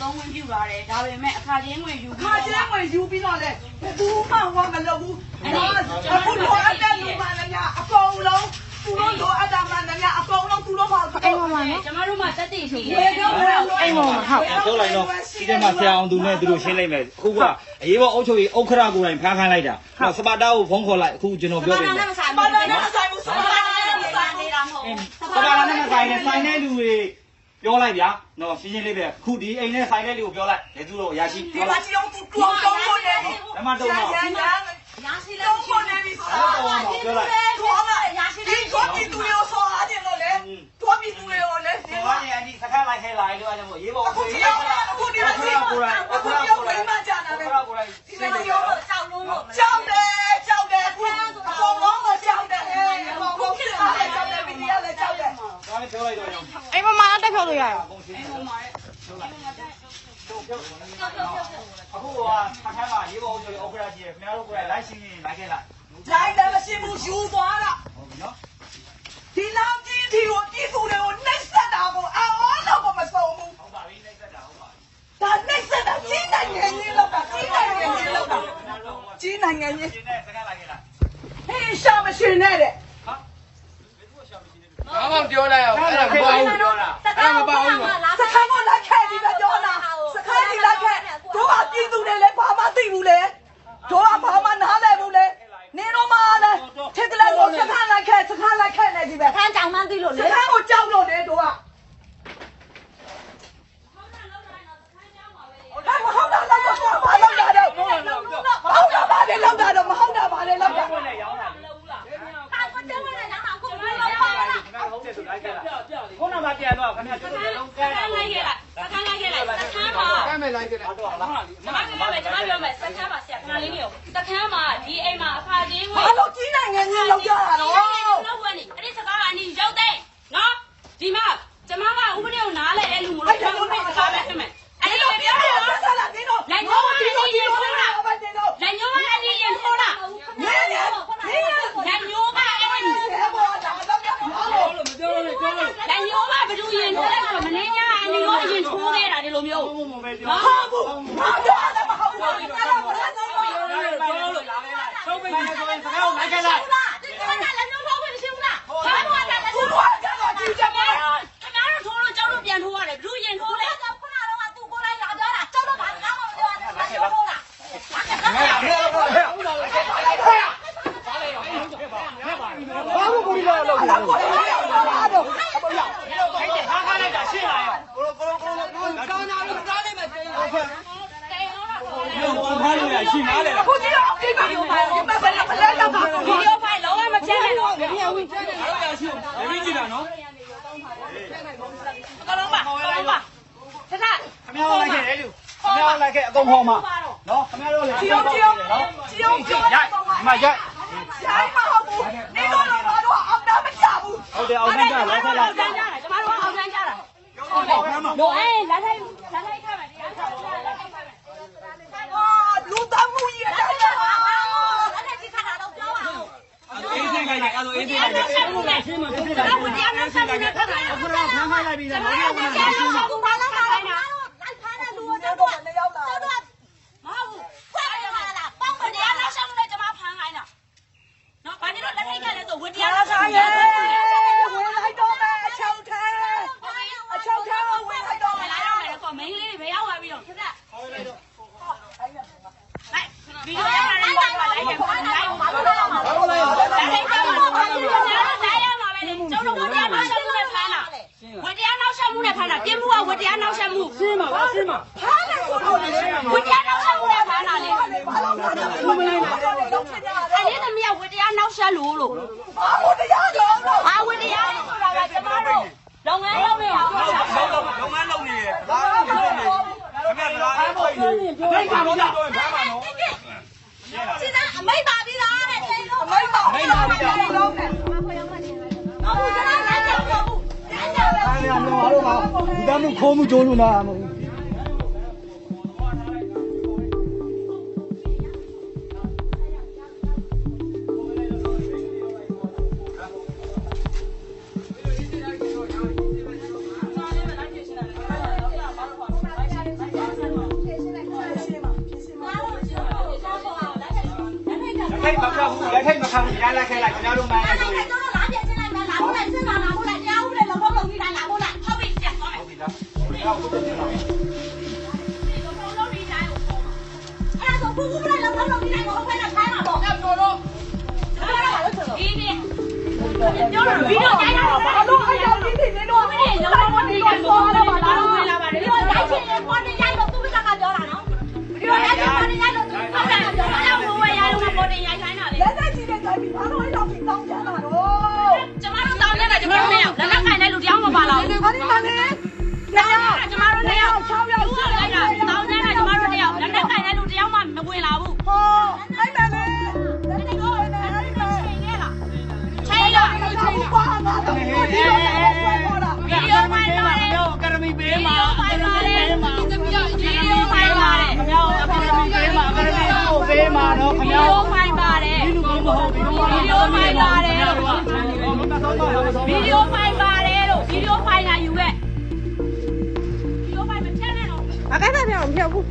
တော့သုံးဝင်ပြူလာတယ်ဒါပေမဲ့အခါချင်းဝင်ယူခါကျဲဝင်ယူပြီးတော့လေဘူးမှဝမလုပ်ဘူးအခုတော့အတက်လူမှလည်းအကုန်လုံးသူတို့လိုအပ်တာမှလည်းအကုန်လုံးသူတို့ပါအိမ်ပေါ်မှာနော်ကျမတို့မှတက်တည်ရှိတယ်ဘယ်တော့မှအိမ်ပေါ်မှာဟုတ် ပြောလိုက်တော့ဒီထဲမှာဆရာအောင်သူနဲ့သူတို့ရှင်းလိုက်မယ်အခုကအရေးပေါ်အုပ်ချုပ်ရေးဥက္ခရာကိုယ်တိုင်ဖမ်းခိုင်းလိုက်တာစပါတာကိုဖုန်းခေါ်လိုက်အခုကျွန်တော်ပြောပြမယ်ပါလာနဲ့ဆိုင်မှုဆိုင်ပါလာနဲ့ဆိုင်နေတာမဟုတ်စပါတာနဲ့ဆိုင်နဲ့ဆိုင်တဲ့လူတွေ ပြောလိုက်ဗျာနော်ရှင်းရှင်းလေးပဲခုဒီအိမ်နဲ့ဆိုင်တဲ့လူကိုပြောလိုက်ဘယ်သူတော့ရရှိဒီပြောမှာလိုက်ချီအောင်သူတောင်းတောင်းနေပြီဓမ္မတုံးတော့ရန်ရန်ရာရှိလဲတောင်းပေါ်နေပြီဆိုဓမ္မတုံးတော့ပြောလိုက်တော့ရာရှိဒီတော့ဒီသူရောဆောအားတယ်လို့လေတော့ဒီသူရောလေဒီဒီမှာမှာဒီစကားလိုက်ခဲလိုက်လို့အဲ့ဒါမို့ရေးပေါ်အခုဒီရောအခုဒီမှာအခုဒီရောဝိမကြတာပဲ ကိုယ်တိုင် ဒီမှာရောကြောက်လုံးလို့ကြောက်တယ်ကြောက်တယ်အခုအကုန်လုံးကကြောက်တယ်အကုန်လုံးဖြစ်လာတယ်ကြောက်တယ်ဗီဒီယိုလည်းကြောက်တယ် ဒါလည်းပြောလိုက်တော့ရော အိမ်ပေါ်မှာတက်ဖြုတ်လို့ရတယ် အကုန်ရှင်းတယ် အခုကအခန်းမှာရေးပေါ်အုပ်ချုပ်ရေးဥက္ခရာကြီးခင်ဗျားတို့ကိုယ်တိုင်လိုက်ရှင်းရင်လိုက်ခဲ့လိုက်လိုက်တယ်မရှိဘူးယူသွားတာဟုတ်ပြီနော်ဒီလောက်ကြီးဒီကိုပြည်သူတွေကိုနှိပ်စက်တာကိုအော်တော့မဆုံးဘူးဟုတ်ပါပြီနှိမ့်သက်တာဟုတ်ပါပြီဒါနှိပ်စက်တာကြီးနိုင်ငံကြီးလောက်တာကြီးနိုင်ငံကြီးလောက်တာကြီးနိုင်ငံကြီးရှင်းတဲ့စကားလိုက်ခဲ့လိုက်ဟေးရှာမရှင်နဲ့တဲ့ဘာမှပြောလိုက်အောင်အဲ့ဒါမပေါ့ဘူးပြောတာအဲ့ဒါမပေါ့ဘူးစခန်းကလက်ခဲဒီပဲပြောတာစခန်းကြီးလက်ခဲတို့ကပြည်သူတွေလည်းဘာမှသိဘူးလေတို့ကဘာမှနားလည်ဘူးလေနေတော့မှလည်းထစ်ကလေးကိုစခန်းလက်ခဲစခန်းလက်ခဲနေဒီပဲ ခန်းကြောင်မှန်းသိလို့ စ လေ ခန်းကိုကြောက်လို့လေတို့ကဘာမဟုတ်တာတော့ဘာလောက်တာတော့ဟုတ်တာဘာလဲလောက်တာတော့မဟုတ်တာဘာလဲလောက်တာ ဘယ်နဲ့ရောင်းတာလဲ ဟာကိုတဲဝင်နေတာဟာကို ခင်ဗျားဟုတ်တယ်ဆိုလိုက်ခဲ့လိုက်ခုနကပြန်တော့ ခင်ဗျာကျွတ်တယ်လုံးကဲစကန်းလိုက်ခဲ့လိုက်စကန်းလိုက်ခဲ့လိုက်စကန်းမှာကဲမယ်လိုက်ကြတယ်တော့လားကျမပြောမယ်ကျမပြောမယ်စကန်းမှာဆရာခဏလေးနေရောစကန်းမှာဒီအိမ်မှာအခါချင်းဝင်ဘာလို့ကြီးနိုင်ငံကြီးလောက်ကြတာတော့လောက်ဝင်နေအဲ့ဒီစကားကအနီရောက်တဲ့နော်ဒီမှာကျမကဥပဒေကိုနားလဲတဲ့လူမလို့ကျမဥပဒေစကားပဲဖြစ်မယ်အဲ့ဒီလိုပြောတယ်နော်ဆက်လာနေတော့ဒီတော့ဒီတော့ဒီတော့ဘာတင်တော့ လက်ညိုးကအနီရင်ထိုးတာ နေနေနေ လက်ညိုးကအဲ့ဒီ နေဘောတာတော့ပြဘာလို့ မပြောလို့ပြောလို့ လက်ညိုးကဘယ်သူရင်ထိုးလဲဆိုတော့မင်းညာအနီရောအရင်ထိုးခဲ့တာဒီလိုမျိုး ဘုံဘုံပဲပြော ဟာ ဘူးဘာပြောလဲမဟုတ်ဘူးအဲ့ဒါဘာလဲပြောလို့လာလိုက်ထုတ်ပိတ်နေဆိုရင်စကားကိုလိုက်ခဲ့လိုက်ဒီကနေ့လက်ညိုးထိုးခွင့်မရှိဘူးလားဘာလို့အဲ့ဒါလက် သူ ညိုး တို့ကတော့ကြည့်ကြပါ ခင်ဗျားတို့ထိုးလို့ကျောင်းတို့ပြန်ထိုးရတယ်ဘယ်သူရင်ထိုးလဲ ခုနကတော့သူကိုလိုက်လာကြတာကျောက်တော့ဘာမှမပြောရဘူးဆက်ပြောတော့လား ဘာလို့ကိုလာလို့ ဘာကိုလဲဘာတော့ ခါခါလိုက်တာရှင်းလာရော ကာနာလို့ကားလိုက်မယ်တေးဟုတ်ကဲ့ ဘုံခါလို့ ရရှင်းနားလေလားခုကြည့်တော့ဒီမှာဒီမှာဘယ်နဲ့ဘယ်နဲ့တော့ပါဗီဒီယိုဖိုင်လုံးဝမဖြတ်နဲ့တော့ဘယ်ပြန်ဝင်ကျဲတယ်အဲ့ဒါရှင်းရင်းကြည့်တာနော်ကလုံးပါကလုံးပါထထခင်ဗျားလိုက်ခဲ့တယ်လူခင်ဗျားလိုက်ခဲ့အကုန်ဟောမှာနော်ခင်ဗျားတို့လည်းကြည့်အောင်ကြည့်အောင်ကြည့်အောင်ကြည့်အောင်ရိုက်မရိုက်ရိုင်းမဟုတ်ဘူးနေတော့တော့ဘာတော့အောင်တာမချဘူးဟုတ်တယ်အောင်ကြလိုက်ခဲ့လိုက်အောင်ဆန်းကြတာကျမတို့အောင်ဆန်းကြတာဟုတ်တယ်ခမ်းမှာတို့အေးလက်ထိုက်လက်ထိုက်ထားမယ်တရားထား 我家那上个人，他咋？我不知道，他。怎么了？你家？ နောက်ဆက်မှုနဲ့ဖမ်းတာပြင်းမှုကဝတရားနောက်ဆက်မှုရှင်းပါပါရှင်းပါဖားတယ်ဆိုတော့လေဝတရားနောက်ဆက်မှုနဲ့ဖမ်းတာလေဘာလို့လဲဘာလို့လဲတော့ဖြစ်ကြတယ်အဲ့ဒီသမီးကဝတရားနောက်ဆက်လို့လို့ဘာလို့တရားတော့တော့အာဝတရားလို့ဆိုတာကကျမတို့လုပ်ငန်းလုပ်နေအောင်ပြောတာလုံးဝလုံးနေတယ်ဘာလို့လဲခင်ဗျားလာဖမ်းဖို့နေဒိတ်ကတော့တော့ဖမ်းပါနော်စီစားအမိတ်ပါပြီလားတဲ့တိတ်လို့အမိတ်ပါမိတ်ပါပြီးတော့ အားလုံးကဒီတမ်းမှုခိုးမှုကြိုးလို့နာမဟုတ်ဘူးလက်ထိုက်မခံဘူးလက်ထိုက်မခံဘူးရလာခဲ့လိုက်ကျွန်တော်တို့မှန်းလိုက် ဘာလို့အဲ့ဒါဒီတင်နေတော့မင်းရောင်းမနေကြတော့လာပါလား။ဒီတော့ရိုက်ချင်ရင်ပေါ်နေရ ပါတော့ခင်ဗျာဗီဒီယိုမိုင်းပါတယ်ဗီဒီယိုမဟုတ်ဘူးဗီဒီယိုမိုင်းပါတယ်လို့ဗီဒီယိုမိုင်းပါတယ်လို့ဗီဒီယိုဖိုင်လာယူခဲ့ဗီဒီယိုဖိုင်မဖြတ်နဲ့တော့အကန့်အသတ်ပြောင်းမဖြတ်ဘူး